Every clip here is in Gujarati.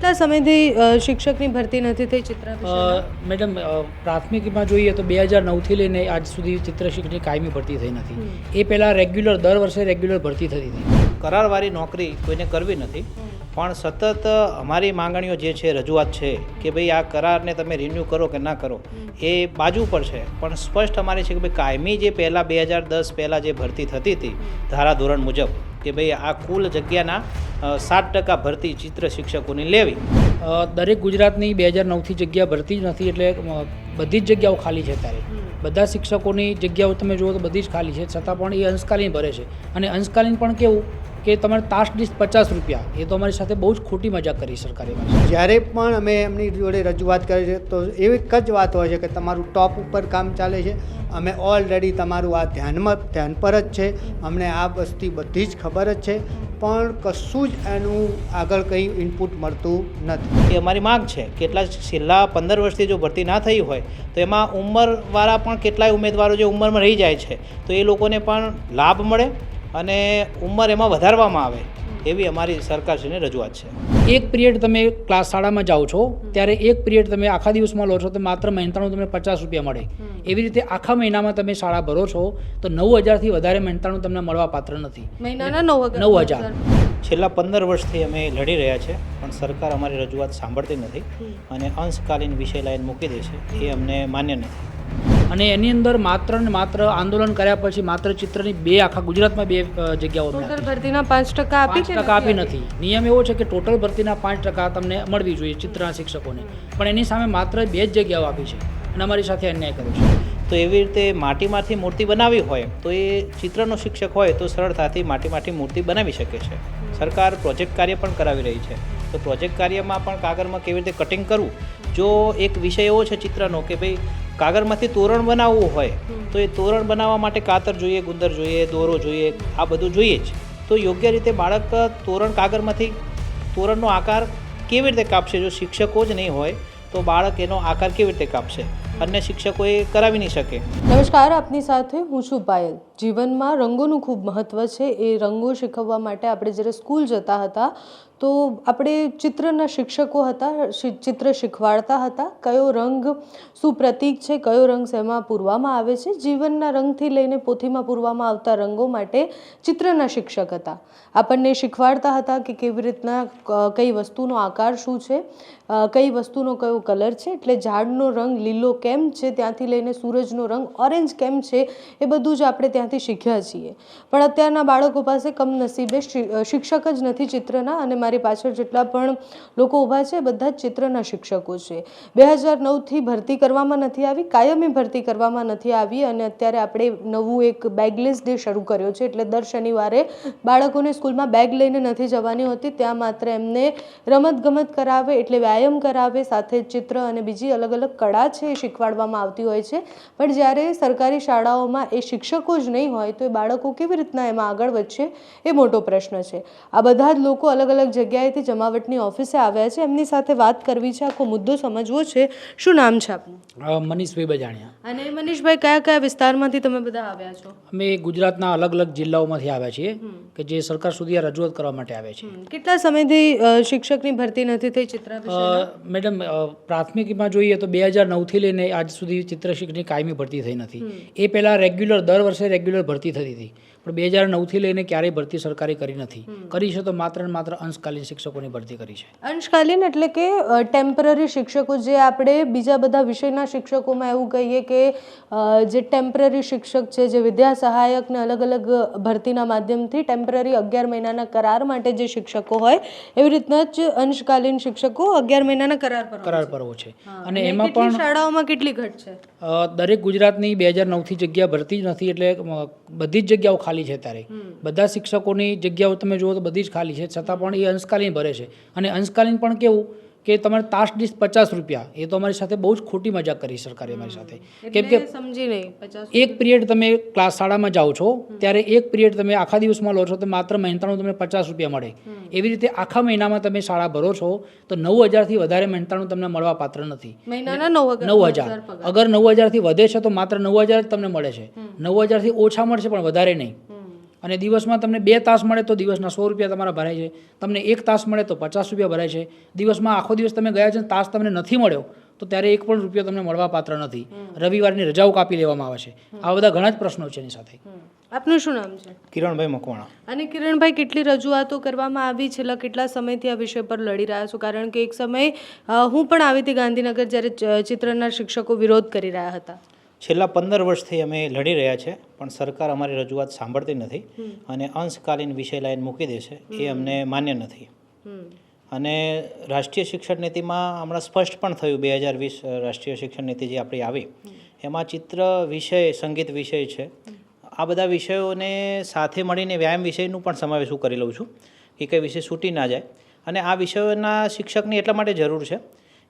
કેટલા સમયથી શિક્ષકની ભરતી નથી થઈ ચિત્ર મેડમ પ્રાથમિકમાં જોઈએ તો બે હજાર નવથી લઈને આજ સુધી ચિત્ર શિક્ષકની કાયમી ભરતી થઈ નથી. એ પહેલાં રેગ્યુલર દર વર્ષે રેગ્યુલર ભરતી થતી હતી. કરારવાળી નોકરી કોઈને કરવી નથી. પણ સતત અમારી માંગણીઓ જે છે રજૂઆત છે કે ભાઈ આ કરારને તમે રિન્યૂ કરો કે ના કરો એ બાજુ પર છે. પણ સ્પષ્ટ અમારી છે કે ભાઈ કાયમી જે પહેલાં બે હજાર દસ પહેલાં જે ભરતી થતી હતી ધારાધોરણ મુજબ કે ભાઈ આ કુલ જગ્યાના સાત ટકા ભરતી ચિત્ર શિક્ષકોની લેવી. દરેક ગુજરાતની બે હજાર નવથી જગ્યા ભરતી જ નથી એટલે બધી જ જગ્યાઓ ખાલી છે ત્યારે બધા શિક્ષકોની જગ્યાઓ તમે જુઓ તો બધી જ ખાલી છે છતાં પણ એ અંશકાલીન ભરે છે. અને અંશકાલીન પણ કેવું? કે તમારે તાસ ડીશ પચાસ રૂપિયા એ તો અમારી સાથે બહુ જ ખોટી મજાક કરી સરકારે. જ્યારે પણ અમે એમની જોડે રજૂઆત કરી છે તો એવી એક જ વાત હોય છે કે તમારું ટોપ ઉપર કામ ચાલે છે. અમે ઓલરેડી તમારું આ ધ્યાનમાં ધ્યાન પર જ છે. અમને આ વસ્તી બધી જ ખબર જ છે. પણ કશું જ એનું આગળ કંઈ ઇનપુટ મળતું નથી. એ અમારી માંગ છે. કેટલા છેલ્લા પંદર વર્ષથી જો ભરતી ના થઈ હોય તો એમાં ઉંમરવાળા પણ કેટલાય ઉમેદવારો જે ઉંમરમાં રહી જાય છે તો એ લોકોને પણ લાભ મળે. અને ઉંમર એમાં વધારવામાં આવે એવી અમારી સરકારશ્રીની રજૂઆત છે. એક પિરિયડ તમે ક્લાસ શાળામાં જાઓ છો ત્યારે એક પિરિયડ તમે આખા દિવસમાં લો છો તો માત્ર મહેનતાણું તમને પચાસ રૂપિયા મળે. એવી રીતે આખા મહિનામાં તમે શાળા ભરો છો તો નવ હજારથી વધારે મહેનતાણું તમને મળવા પાત્ર નથી. મહિનાના નવ હજાર. નવ હજાર. છેલ્લા પંદર વર્ષથી અમે લડી રહ્યા છે પણ સરકાર અમારી રજૂઆત સાંભળતી નથી અને અંશકાલીન વિષય લાઈન મૂકી દે છે એ અમને માન્ય નથી. અને એની અંદર માત્ર ને માત્ર આંદોલન કર્યા પછી માત્ર ચિત્રની બે આખા ગુજરાતમાં બે જગ્યાઓ ટોટલ ભરતીના પાંચ ટકા આપી ટકા આપી નથી. નિયમ એવો છે કે ટોટલ ભરતીના પાંચ ટકા તમને મળવી જોઈએ ચિત્રના શિક્ષકોને. પણ એની સામે માત્ર બે જ જગ્યાઓ આપી છે અને અમારી સાથે અન્યાય કર્યો છે. તો એવી રીતે માટીમાંથી મૂર્તિ બનાવી હોય તો એ ચિત્રનો શિક્ષક હોય તો સરળતાથી માટીમાંથી મૂર્તિ બનાવી શકે છે. સરકાર પ્રોજેક્ટ કાર્ય પણ કરાવી રહી છે. તો પ્રોજેક્ટ કાર્યમાં પણ કાગળમાં કેવી રીતે કટિંગ કરવું? જો એક વિષય એવો છે ચિત્રનો કે ભાઈ કાગળમાંથી તોરણ બનાવવું હોય તો એ તોરણ બનાવવા માટે કાતર જોઈએ ગુંદર જોઈએ દોરો જોઈએ આ બધું જોઈએ જ. તો યોગ્ય રીતે બાળક તોરણ કાગળમાંથી તોરણનો આકાર કેવી રીતે કાપશે? જો શિક્ષકો જ નહીં હોય તો બાળક એનો આકાર કેવી રીતે કાપશે? અન્ય શિક્ષકોએ કરાવી નહીં શકે. નમસ્કાર આપની સાથે હું છું પાયલ. જીવનમાં રંગોનું ખૂબ મહત્ત્વ છે. એ રંગો શીખવવા માટે આપણે જ્યારે સ્કૂલ જતા હતા, તો આપણે ચિત્રના શિક્ષકો હતા ચિત્ર શીખવાડતા હતા. કયો રંગ શું પ્રતીક છે, કયો રંગ શેમાં પૂરવામાં આવે છે? જીવનના રંગથી લઈને પોથીમાં પૂરવામાં આવતા રંગો માટે ચિત્રના શિક્ષક હતા. આપણને શીખવાડતા હતા કે કેવી રીતના કઈ વસ્તુનો આકાર શું છે કઈ વસ્તુનો કયો કલર છે. એટલે ઝાડનો રંગ લીલો કેમ છે? ત્યાંથી લઈને સૂરજનો રંગ ઓરેન્જ કેમ છે? એ બધું જ આપણે ત્યાંથી શીખ્યા છીએ. પણ અત્યારના બાળકો પાસે કમનસીબે શિક્ષક જ નથી ચિત્રના અને મારી પાછળ જેટલા પણ લોકો ઊભા છે બધા જ ચિત્રના શિક્ષકો છે. બે હજાર નવથી ભરતી કરવામાં નથી આવી, કાયમી ભરતી કરવામાં નથી આવી અને અત્યારે આપણે નવું એક બેગલેસ ડે શરૂ કર્યો છે એટલે દર શનિવારે બાળકોને સ્કૂલમાં બેગ લઈને નથી જવાની હોતી, ત્યાં માત્ર એમને રમતગમત કરાવે એટલે વ્યાયામ કરાવે, સાથે ચિત્ર અને બીજી અલગ અલગ કળા છે એ શીખવાડવામાં આવતી હોય છે. પણ જ્યારે સરકારી શાળાઓમાં એ શિક્ષકો જ નહીં હોય તો એ બાળકો કેવી રીતના એમાં આગળ વધશે એ મોટો પ્રશ્ન છે. આ બધા જ લોકો અલગ અલગ જગ્યાએથી જમાવટની ઓફિસે આવ્યા છે. એમની સાથે વાત કરવી છે. આખો મુદ્દો સમજવો છે. શું નામ છે આપનું? મનીષભાઈ બજાણિયા. અને મનીષભાઈ કયા કયા વિસ્તારમાંથી તમે બધા આવ્યા છો? અમે ગુજરાતના અલગ અલગ જિલ્લાઓમાંથી આવ્યા છીએ કે જે સરકાર સુધી આ રજૂઆત કરવા માટે આવ્યા છીએ. કેટલા સમયથી શિક્ષકની ભરતી નથી થઈ ચિત્ર મેડમ પ્રાથમિકમાં જોઈએ તો બે હજાર નવથી લઈને આજ સુધી ચિત્ર શિક્ષકની કાયમી ભરતી થઈ નથી. એ પહેલાં રેગ્યુલર દર વર્ષે રેગ્યુલર ભરતી થતી હતી. પણ બે હજાર નવથી લઈને ક્યારેય ભરતી સરકારે કરી નથી. કરી છે તો માત્ર ને માત્ર અંશકાલીન શિક્ષકોની ભરતી કરી છે. અંશકાલીન એટલે કે ટેમ્પરરી શિક્ષકો જે આપણે બીજા બધા વિષયના શિક્ષકોમાં એવું કહીએ કે જે ટેમ્પરરી શિક્ષક છે જે વિદ્યા સહાયકને અલગ અલગ ભરતીના માધ્યમથી ટેમ્પરરી અગિયાર મહિનાના કરાર માટે જે શિક્ષકો હોય એવી રીતના જ અંશકાલીન શિક્ષકો અગિયાર મહિનાના કરાર પર કરાર પર પરવો છે. અને એમાં પણ શાળાઓમાં કેટલી ઘટ છે? દરેક ગુજરાતની બે હજાર નવથી જગ્યા ભરતી નથી એટલે બધી જ જગ્યાઓ ખાલી છે ત્યારે બધા શિક્ષકોની જગ્યાઓ તમે જુઓ તો બધી જ ખાલી છે છતાં પણ એ અંશકાલીન ભરે છે. અને અંશકાલીન પણ કેવું કે તમારે તાસ ડીશ પચાસ રૂપિયા. એ તો અમારી સાથે બહુ જ ખોટી મજાક કરી સરકારે અમારી સાથે. કેમ કે સમજી નહીં એક પિરિયડ તમે ક્લાસ શાળામાં જાઓ છો ત્યારે એક પિરિયડ તમે આખા દિવસમાં લો છો તો માત્ર મહેનતાણું તમને પચાસ રૂપિયા મળે. એવી રીતે આખા મહિનામાં તમે શાળા ભરો છો તો નવ હજારથી વધારે મહેનતાણું તમને મળવા પાત્ર નથી. નવ હજાર નવ હજાર. અગર નવ હજારથી વધે છે તો માત્ર નવ હજાર જ તમને મળે છે. નવ હજારથી ઓછા મળશે પણ વધારે નહીં. અને દિવસમાં તમને બે તાસ મળે તો દિવસના સો રૂપિયા તમારા ભરાય છે. તમને એક તાસ મળે તો પચાસ રૂપિયા ભરાય છે. દિવસમાં આખો દિવસ તમે ગયા છે તાસ તમને નથી મળ્યો તો ત્યારે એક પણ રૂપિયો તમને મળવા પાત્ર નથી. રવિવારની રજાઓ કાપી લેવામાં આવે છે. આવા બધા ઘણા જ પ્રશ્નો છે એની સાથે. આપનું શું નામ છે? કિરણભાઈ મકવાણા. અને કિરણભાઈ કેટલી રજૂઆતો કરવામાં આવી? છેલ્લા કેટલા સમયથી આ વિષય પર લડી રહ્યા છો? કારણ કે એક સમયે હું પણ આવી હતી ગાંધીનગર જ્યારે ચ- ચિત્રના શિક્ષકો વિરોધ કરી રહ્યા હતા. છેલ્લા પંદર વર્ષથી અમે લડી રહ્યા છે પણ સરકાર અમારી રજૂઆત સાંભળતી નથી અને અંશકાલીન વિષય લાઈન મૂકી દે છે એ અમને માન્ય નથી. અને રાષ્ટ્રીય શિક્ષણ નીતિમાં હમણાં સ્પષ્ટ પણ થયું બે હજાર વીસ રાષ્ટ્રીય શિક્ષણ નીતિ જે આપણી આવી એમાં ચિત્ર વિષય સંગીત વિષય છે. આ બધા વિષયોને સાથે મળીને વ્યાયામ વિષયનું પણ સમાવેશ હું કરી લઉં છું કે કઈ વિષય છૂટી ના જાય. અને આ વિષયોના શિક્ષકની એટલા માટે જરૂર છે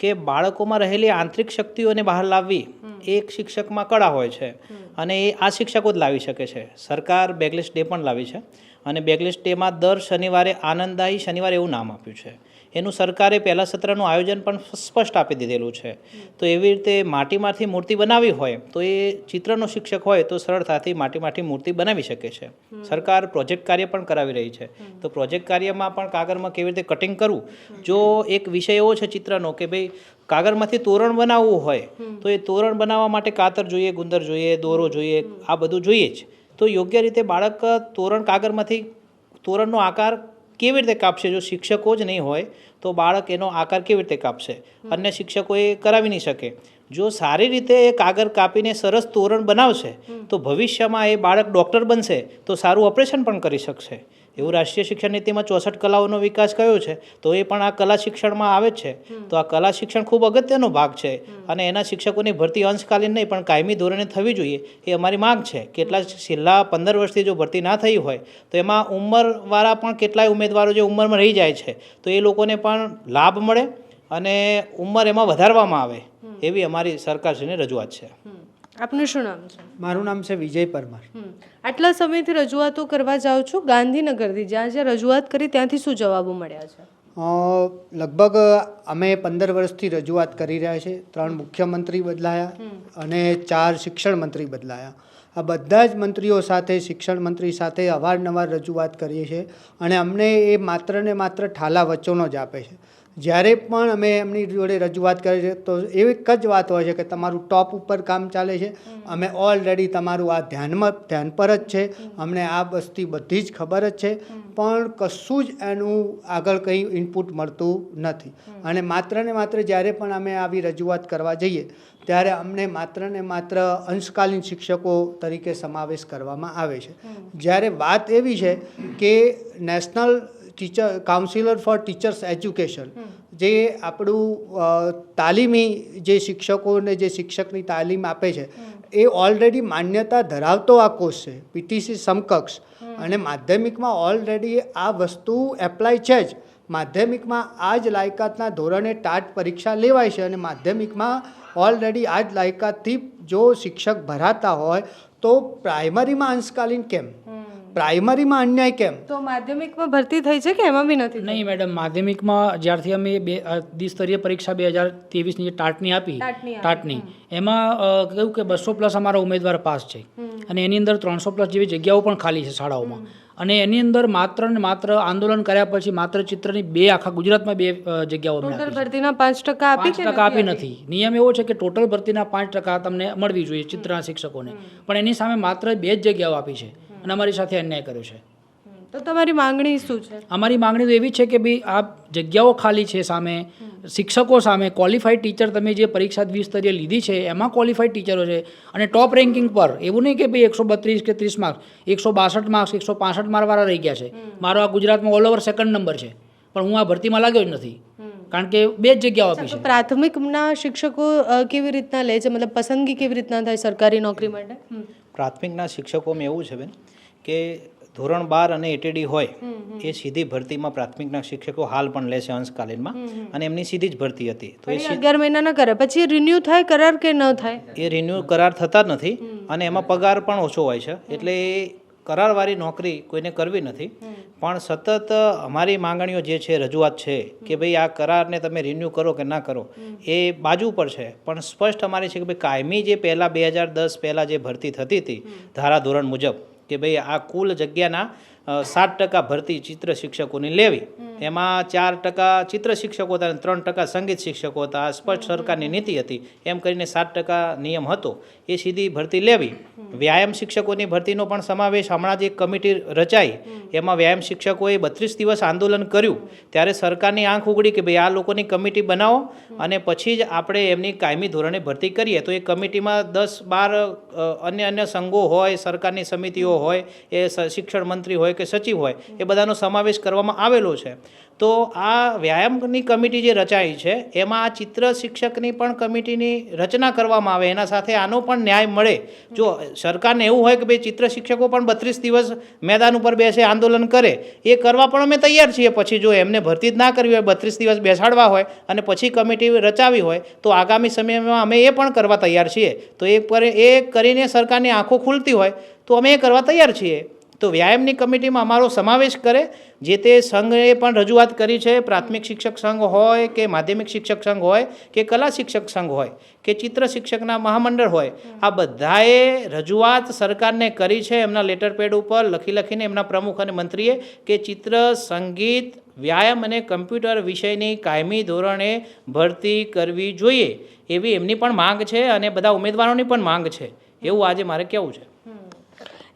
કે બાળકોમાં રહેલી આંતરિક શક્તિઓને બહાર લાવવી એ એક શિક્ષકમાં કળા હોય છે. અને એ આ શિક્ષકો જ લાવી શકે છે. સરકાર બેગલેસ ડે પણ લાવી છે. અને બેગલેસ ડેમાં દર શનિવારે આનંદદાયી શનિવારે એવું નામ આપ્યું છે. એનું સરકારે પહેલા સત્રનું આયોજન પણ સ્પષ્ટ આપી દીધેલું છે. તો એવી રીતે માટીમાંથી મૂર્તિ બનાવવી હોય તો એ ચિત્રનો શિક્ષક હોય તો સરળતાથી માટીમાંથી મૂર્તિ બનાવી શકે છે. સરકાર પ્રોજેક્ટ કાર્ય પણ કરાવી રહી છે. તો પ્રોજેક્ટ કાર્યમાં પણ કાગળમાં કેવી રીતે કટિંગ કરવું? જો એક વિષય એવો છે ચિત્રનો કે ભાઈ કાગળમાંથી તોરણ બનાવવું હોય તો એ તોરણ બનાવવા માટે કાતર જોઈએ ગુંદર જોઈએ દોરો જોઈએ આ બધું જોઈએ જ. તો યોગ્ય રીતે બાળક તોરણ કાગળમાંથી તોરણનો આકાર કેવી રીતે કાપશે? જો શિક્ષકો જ નહીં હોય તો બાળક એનો આકાર કેવી રીતે કાપશે? અન્ય શિક્ષકો એ કરાવી નહીં શકે. જો સારી રીતે એ કાગળ કાપીને સરસ તોરણ બનાવશે તો ભવિષ્યમાં એ બાળક ડૉક્ટર બનશે તો સારું ઓપરેશન પણ કરી શકશે. એવું રાષ્ટ્રીય શિક્ષણ નીતિમાં ચોસઠ કલાઓનો વિકાસ કયો છે? તો એ પણ આ કલા શિક્ષણમાં આવે જ છે. તો આ કલા શિક્ષણ ખૂબ અગત્યનો ભાગ છે. અને એના શિક્ષકોની ભરતી અંશકાલીન નહીં પણ કાયમી ધોરણે થવી જોઈએ એ અમારી માંગ છે. કેટલા છેલ્લા પંદર વર્ષથી જો ભરતી ના થઈ હોય તો એમાં ઉંમરવાળા પણ કેટલાય ઉમેદવારો જે ઉંમરમાં રહી જાય છે તો એ લોકોને પણ લાભ મળે અને ઉંમર એમાં વધારવામાં આવે એવી અમારી સરકારશ્રીની રજૂઆત છે. આપનું શું નામ છે? મારું નામ છે વિજય પરમાર. આટલા સમયથી રજૂઆતો કરવા જાઉં છું ગાંધીનગરથી. જ્યાં જ્યાં રજૂઆત કરી ત્યાંથી શું જવાબો મળ્યા છે? લગભગ અમે પંદર વર્ષથી રજૂઆત કરી રહ્યા છે. ત્રણ મુખ્યમંત્રી બદલાયા અને ચાર શિક્ષણ મંત્રી બદલાયા. આ બધા જ મંત્રીઓ સાથે શિક્ષણ મંત્રી સાથે અવારનવાર રજૂઆત કરીએ છીએ અને અમને એ માત્ર ને માત્ર ઠાલા વચનો જ આપે છે. જ્યારે પણ અમે એમની જોડે રજૂઆત કરીએ છીએ તો એવી એક જ વાત હોય છે કે તમારું ટોપ ઉપર કામ ચાલે છે. અમે ઓલરેડી તમારું આ ધ્યાનમાં ધ્યાન પર જ છે. અમને આ વસ્તી બધી જ ખબર જ છે. પણ કશું જ એનું આગળ કંઈ ઇનપુટ મળતું નથી. અને માત્ર ને માત્ર જ્યારે પણ અમે આવી રજૂઆત કરવા જઈએ ત્યારે અમને માત્ર ને માત્ર અંશકાલીન શિક્ષકો તરીકે સમાવેશ કરવામાં આવે છે. જ્યારે વાત એવી છે કે national teacher councillor for teachers education જે આપણું તાલીમી જે શિક્ષકોને જે શિક્ષકની તાલીમ આપે છે એ ઓલરેડી માન્યતા ધરાવતો આ કોર્સ છે પીટીસી સમકક્ષ. અને માધ્યમિકમાં ઓલરેડી આ વસ્તુ એપ્લાય છે જ. માધ્યમિકમાં આ જ લાયકાતના ધોરણે ટાટ પરીક્ષા લેવાય છે અને માધ્યમિકમાં ઓલરેડી આ જ લાયકાતથી જો શિક્ષક ભરાતા હોય તો પ્રાઇમરીમાં અંશકાલીન કેમ? પ્રાઇમરીમાં અન્યાય કેમ? તો માધ્યમિકમાં ભરતી થઈ છે કે એમાં બી નથી? નહીં મેડમ માધ્યમિકમાં જ્યારથી અમે બે દ્વિસ્તરીય પરીક્ષા બે હજાર ત્રેવીસની જે ટાટની આપી ટાટની એમાં કહ્યું કેવું કે બસો પ્લસ અમારા ઉમેદવાર પાસ છે. અને એની અંદર ત્રણસો પ્લસ જેવી જગ્યાઓ પણ ખાલી છે શાળાઓમાં. અને એની અંદર માત્ર ને માત્ર આંદોલન કર્યા પછી માત્ર ચિત્રની બે આખા ગુજરાતમાં બે જગ્યાઓ ટોટલ ભરતીના પાંચ ટકા આપી ટકા આપી નથી નિયમ એવો છે કે ટોટલ ભરતીના પાંચ ટકા તમને મળવી જોઈએ ચિત્રના શિક્ષકોને. પણ એની સામે માત્ર બે જ જગ્યાઓ આપી છે. અને અમારી સાથે અન્યાય કર્યો છે. તો તમારી માંગણી શું છે? અમારી માંગણી તો એવી છે કે ભાઈ આ જગ્યાઓ ખાલી છે સામે શિક્ષકો સામે ક્વોલિફાઈડ ટીચર તમે જે પરીક્ષા દ્વિસ્તરીય લીધી છે એમાં ક્વોલિફાઈડ ટીચરો છે. અને ટોપ રેન્કિંગ પર એવું નહીં કે ભાઈ એકસો બત્રીસ કે ત્રીસ માર્ક્સ એકસો બાસઠ માર્ક્સ એકસો પાસઠ માર્કવાળા રહી ગયા છે. મારો આ ગુજરાતમાં ઓલ ઓવર સેકન્ડ નંબર છે. પણ હું આ ભરતીમાં લાગ્યો જ નથી. કારણ કે બે જ જગ્યાઓ આપી છે. પ્રાથમિકના શિક્ષકો કેવી રીતના લે છે? મતલબ પસંદગી કેવી રીતના થાય સરકારી નોકરી માટે. પ્રાથમિકના શિક્ષકોમાં એવું છે બેન કે ધોરણ બાર અને એટીડી હોય એ સીધી ભરતીમાં પ્રાથમિકના શિક્ષકો હાલ પણ લે છે અંશકાલીનમાં અને એમની સીધી જ ભરતી હતી. તો એ અગિયાર મહિના ન કરે પછી રિન્યુ થાય કરાર કે ન થાય? એ રિન્યુ કરાર થતા જ નથી અને એમાં પગાર પણ ઓછો હોય છે. એટલે એ કરારવાળી નોકરી કોઈને કરવી નથી. પણ સતત અમારી માંગણીઓ જે છે રજૂઆત છે કે ભાઈ આ કરારને તમે રિન્યુ કરો કે ના કરો એ બાજુ પર છે. પણ સ્પષ્ટ અમારી છે કે ભાઈ કાયમી જે પહેલાં બે હજાર દસ પહેલાં જે ભરતી થતી હતી ધારા ધોરણ મુજબ કે ભાઈ આ કુલ જગ્યાના સાત ટકા ભરતી ચિત્ર શિક્ષકોની લેવી. એમાં ચાર ટકા ચિત્ર શિક્ષકો હતા અને ત્રણ ટકા સંગીત શિક્ષકો હતા. આ સ્પષ્ટ સરકારની નીતિ હતી. એમ કરીને સાત ટકા નિયમ હતો. એ સીધી ભરતી લેવી. વ્યાયામ શિક્ષકોની ભરતીનો પણ સમાવેશ હમણાં જ એક કમિટી રચાઈ. એમાં વ્યાયામ શિક્ષકોએ બત્રીસ દિવસ આંદોલન કર્યું. ત્યારે સરકારની આંખ ઉગડી કે ભાઈ આ લોકોની કમિટી બનાવો અને પછી જ આપણે એમની કાયમી ધોરણે ભરતી કરીએ. તો એ કમિટીમાં દસ બાર અન્ય અન્ય સંઘો હોય સરકારની સમિતિઓ હોય એ શિક્ષણ મંત્રી હોય કે સચિવ હોય, એ બધાનો સમાવેશ કરવામાં આવેલો છે. તો આ વ્યાયામની કમિટી જે રચાઈ છે, એમાં આ ચિત્ર શિક્ષકની પણ કમિટીની રચના કરવામાં આવે, એના સાથે આનો પણ ન્યાય મળે. જો સરકારને એવું હોય કે ભાઈ ચિત્ર શિક્ષકો પણ બત્રીસ દિવસ મેદાન ઉપર બેસે, આંદોલન કરે, એ કરવા પણ અમે તૈયાર છીએ. પછી જો એમને ભરતી જ ના કરવી હોય, બત્રીસ દિવસ બેસાડવા હોય, અને પછી કમિટી રચાવી હોય, તો આગામી સમયમાં અમે એ પણ કરવા તૈયાર છીએ. તો એ પર એ કરીને સરકારની આંખો ખુલતી હોય, તો અમે એ કરવા તૈયાર છીએ. તો વ્યાયામની કમિટીમાં અમારો સમાવેશ કરે, જે તે સંઘે પણ રજૂઆત કરી છે, પ્રાથમિક શિક્ષક સંઘ હોય કે માધ્યમિક શિક્ષક સંઘ હોય કે કલા શિક્ષક સંઘ હોય કે ચિત્ર શિક્ષકના મહામંડળ હોય, આ બધાએ રજૂઆત સરકારને કરી છે એમના લેટર પેડ ઉપર, લખી લખીને એમના પ્રમુખ અને મંત્રીએ કે ચિત્ર, સંગીત, વ્યાયામ અને કમ્પ્યુટર વિષયની કાયમી ધોરણે ભરતી કરવી જોઈએ, એવી એમની પણ માંગ છે અને બધા ઉમેદવારોની પણ માંગ છે. એવું આજે મારે કહેવું છે.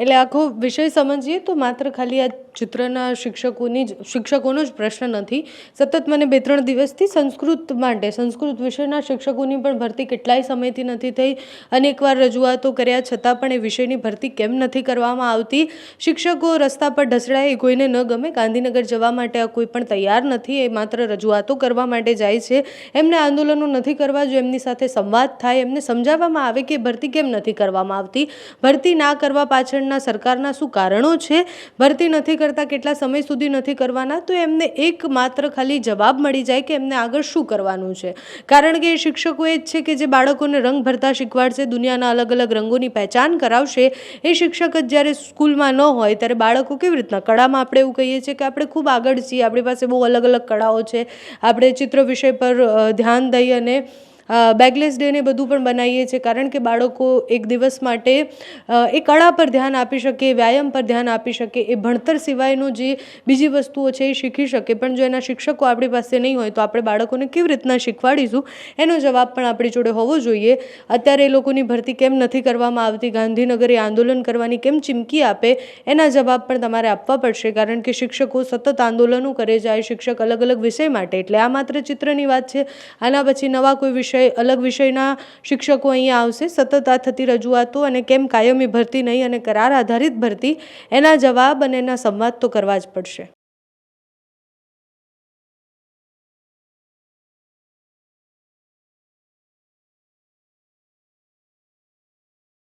એટલે આખો વિષય સમજીએ તો માત્ર ખાલી આ ચિત્રના શિક્ષકોની જ શિક્ષકોનો જ પ્રશ્ન નથી. સતત મને બે ત્રણ દિવસથી સંસ્કૃત માટે, સંસ્કૃત વિષયના શિક્ષકોની પણ ભરતી કેટલાય સમયથી નથી થઈ. અનેકવાર રજૂઆતો કર્યા છતાં પણ એ વિષયની ભરતી કેમ નથી કરવામાં આવતી? શિક્ષકો રસ્તા પર ઢસડાય, એ કોઈને ન ગમે. ગાંધીનગર જવા માટે આ કોઈ પણ તૈયાર નથી. એ માત્ર રજૂઆતો કરવા માટે જાય છે. એમને આંદોલનો નથી કરવા જો એમની સાથે સંવાદ થાય, એમને સમજાવવામાં આવે કે ભરતી કેમ નથી કરવામાં આવતી? ભરતી ના કરવા પાછળના સરકારના શું કારણો છે? ભરતી નથી કરતા કેટલા સમય સુધી નથી કરવાના, તો એમને એક માત્ર ખાલી જવાબ મળી જાય કે એમને આગળ શું કરવાનું છે. કારણ કે એ શિક્ષકો એ જ છે કે જે બાળકોને રંગ ભરતા શીખવાડશે, દુનિયાના અલગ અલગ રંગોની પહેચાન કરાવશે. એ શિક્ષક જ જ્યારે સ્કૂલમાં ન હોય, ત્યારે બાળકો કેવી રીતના, કળામાં આપણે એવું કહીએ છીએ કે આપણે ખૂબ આગળ છીએ, આપણી પાસે બહુ અલગ અલગ કળાઓ છે. આપણે ચિત્ર વિષય પર ધ્યાન દઈ અને બેગલેસ ડે ને બધું પણ બનાવીએ છીએ, કારણ કે બાળકો એક દિવસ માટે એ કળા પર ધ્યાન આપી શકે વ્યાયામ પર ધ્યાન આપી શકે, એ ભણતર સિવાયનું જે બીજી વસ્તુઓ છે એ શીખી શકે. પણ જો એના શિક્ષકો આપણી પાસે નહીં હોય, તો આપણે બાળકોને કેવી રીતના શીખવાડીશું? એનો જવાબ પણ આપણી જોડે હોવો જોઈએ. અત્યારે એ લોકોની ભરતી કેમ નથી કરવામાં આવતી? ગાંધીનગરે આંદોલન કરવાની કેમ ચીમકી આપે? એના જવાબ પણ તમારે આપવા પડશે, કારણ કે શિક્ષકો સતત આંદોલનો કરે જાય, શિક્ષક અલગ અલગ વિષય માટે. એટલે આ માત્ર ચિત્રની વાત છે. આના પછી નવા કોઈ વિષય, અલગ વિષયના શિક્ષકો અહીંયા આવશે. સતત આ થતી રજૂઆતો અને કેમ કાયમી ભરતી નહીં અને કરાર આધારિત ભરતી, એના જવાબ અને એના સંવાદ તો કરવા જ પડશે.